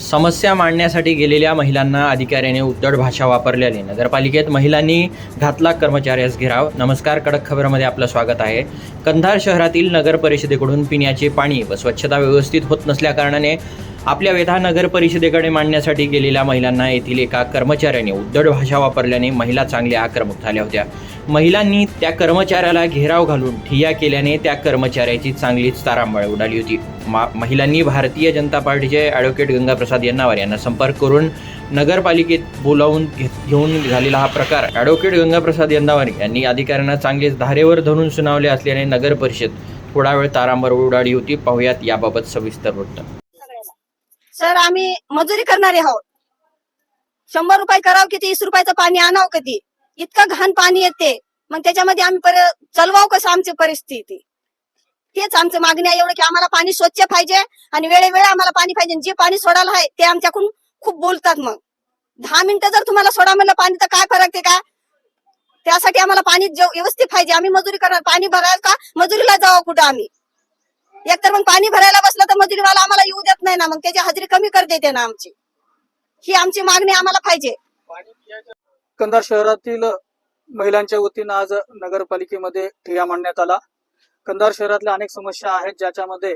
समस्या मांडण्यासाठी गेलेल्या महिलांना अधिकाऱ्याने उद्धट भाषा वापरल्याने नगरपालिकेत महिलांनी घातला कर्मचाऱ्यास घेराव. नमस्कार कडक खबरमध्ये आपलं स्वागत आहे. कंधार शहरातील नगर परिषदेकडून पिण्याचे पाणी व स्वच्छता व्यवस्थित होत नसल्याकारणाने आपल्या वेधा नगर परिषदेकडे मांडण्यासाठी गेलेल्या महिलांना येथील एका कर्मचाऱ्याने उद्धट भाषा वापरल्याने महिला चांगल्या आक्रमक झाल्या होत्या. महिलांनी त्या कर्मचाऱ्याला घेराव घालून ठिय्या केल्याने त्या कर्मचाऱ्याची चांगलीच तारांबळ उडाली होती. मा महिलांनी भारतीय जनता पार्टीचे ॲडव्होकेट गंगाप्रसाद यन्नावर यांना संपर्क करून नगरपालिकेत बोलावून घे घेऊन झालेला हा प्रकार ॲडव्होकेट गंगाप्रसाद यन्नावार यांनी अधिकाऱ्यांना चांगलेच धारेवर धरून सुनावले असल्याने नगर परिषद थोडा वेळ तारांबळ उडाली होती. पाहुयात याबाबत सविस्तर वृत्त. सर आम्ही मजुरी करणारे आहोत. शंभर रुपये करावं किती वीस रुपयाचं पाणी आणावं कधी? इतकं घाण पाणी येते. मग त्याच्यामध्ये आम्ही चलवाव कसं आमची परिस्थिती? तेच आमचं मागणी आहे एवढं की आम्हाला पाणी स्वच्छ पाहिजे आणि वेळेवेळी आम्हाला पाणी पाहिजे. जे पाणी सोडायला आहे ते आमच्याकडून खूप बोलतात मग. दहा मिनिटं जर तुम्हाला सोडा म्हणलं पाणी तर काय फरक ते का? त्यासाठी आम्हाला पाणी व्यवस्थित पाहिजे. आम्ही मजुरी करणार. पाणी भरायला का? मजुरीला जावं कुठं आम्ही? एकतर मग पाणी भरायला बसलं तर मजुरीवाला आम्हाला येऊ देत नाही ना मग त्याची हजेरी कमी कर देते ना आमची. ही आमची मागणी आम्हाला पाहिजे. कंधार शहरातील महिलांच्या वतीनं आज नगरपालिकेमध्ये ठिय्या मांडण्यात आला. कंधार शहरातल्या अनेक समस्या आहेत ज्याच्यामध्ये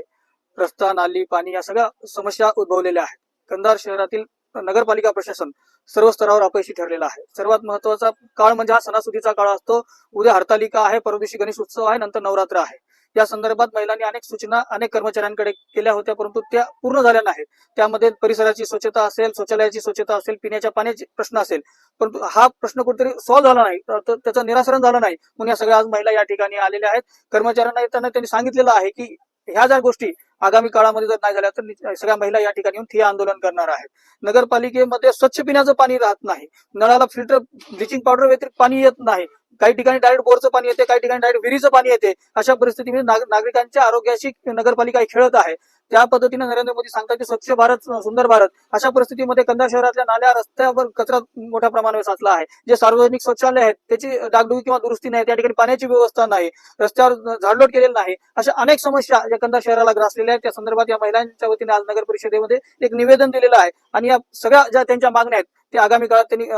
रस्ता नाली पाणी या सगळ्या समस्या उद्भवलेल्या आहेत. कंधार शहरातील नगरपालिका प्रशासन सर्व स्तरावर अपयशी ठरलेलं आहे. सर्वात महत्त्वाचा काळ म्हणजे हा सणासुदीचा काळ असतो. उद्या हरतालिका आहे परदेशी गणेश उत्सव आहे नंतर नवरात्र आहे. या संदर्भात महिलांनी अनेक सूचना अनेक कर्मचाऱ्यांकडे केल्या होत्या परंतु त्या पूर्ण झाल्या नाहीत. त्यामध्ये परिसराची स्वच्छता असेल शौचालयाची स्वच्छता असेल पिण्याच्या पाण्याचे प्रश्न असेल परंतु हा प्रश्न कुठेतरी सॉल्व्ह झाला नाही त्याचं निराकरण झालं नाही. म्हणून या सगळ्या आज महिला या ठिकाणी आलेल्या आहेत. कर्मचाऱ्यांना येताना त्यांनी सांगितलेलं आहे की ह्या ज्या गोष्टी आगामी काळामध्ये जर नाही झाल्या तर सगळ्या महिला या ठिकाणी येऊन ठिय्या आंदोलन करणार आहेत. नगरपालिकेमध्ये स्वच्छ पिण्याचं पाणी राहत नाही. नळाला फिल्टर ब्लिचिंग पावडर व्यतिरिक्त पाणी येत नाही. काही ठिकाणी डायरेक्ट बोरचं पाणी येते काही ठिकाणी डायरेक्ट विहिरीचं पाणी येते. अशा परिस्थितीमध्ये नागरिकांच्या आरोग्याशी नगरपालिका खेळत आहे. त्या पद्धतीने नरेंद्र मोदी सांगतात की स्वच्छ भारत सुंदर भारत अशा परिस्थितीमध्ये कंधार शहरातल्या नाल्या रस्त्यावर कचरा मोठ्या प्रमाणावर साचला आहे. जे सार्वजनिक शौचालय आहेत त्याची डागडुगी किंवा दुरुस्ती नाही त्या ठिकाणी पाण्याची व्यवस्था नाही रस्त्यावर झाडलोट केलेलं नाही अशा अनेक समस्या या कंधार शहराला ग्रासलेल्या आहेत. त्या संदर्भात या महिलांच्या वतीने आज नगर परिषदेमध्ये एक निवेदन दिलेलं आहे. आणि या सगळ्या ज्या त्यांच्या मागण्या आहेत ते आगामी काळात त्यांनी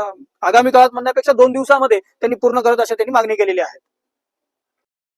आगामी काळात म्हणण्यापेक्षा दोन दिवसामध्ये त्यांनी पूर्ण करत अशा त्यांनी मागणी केलेली आहे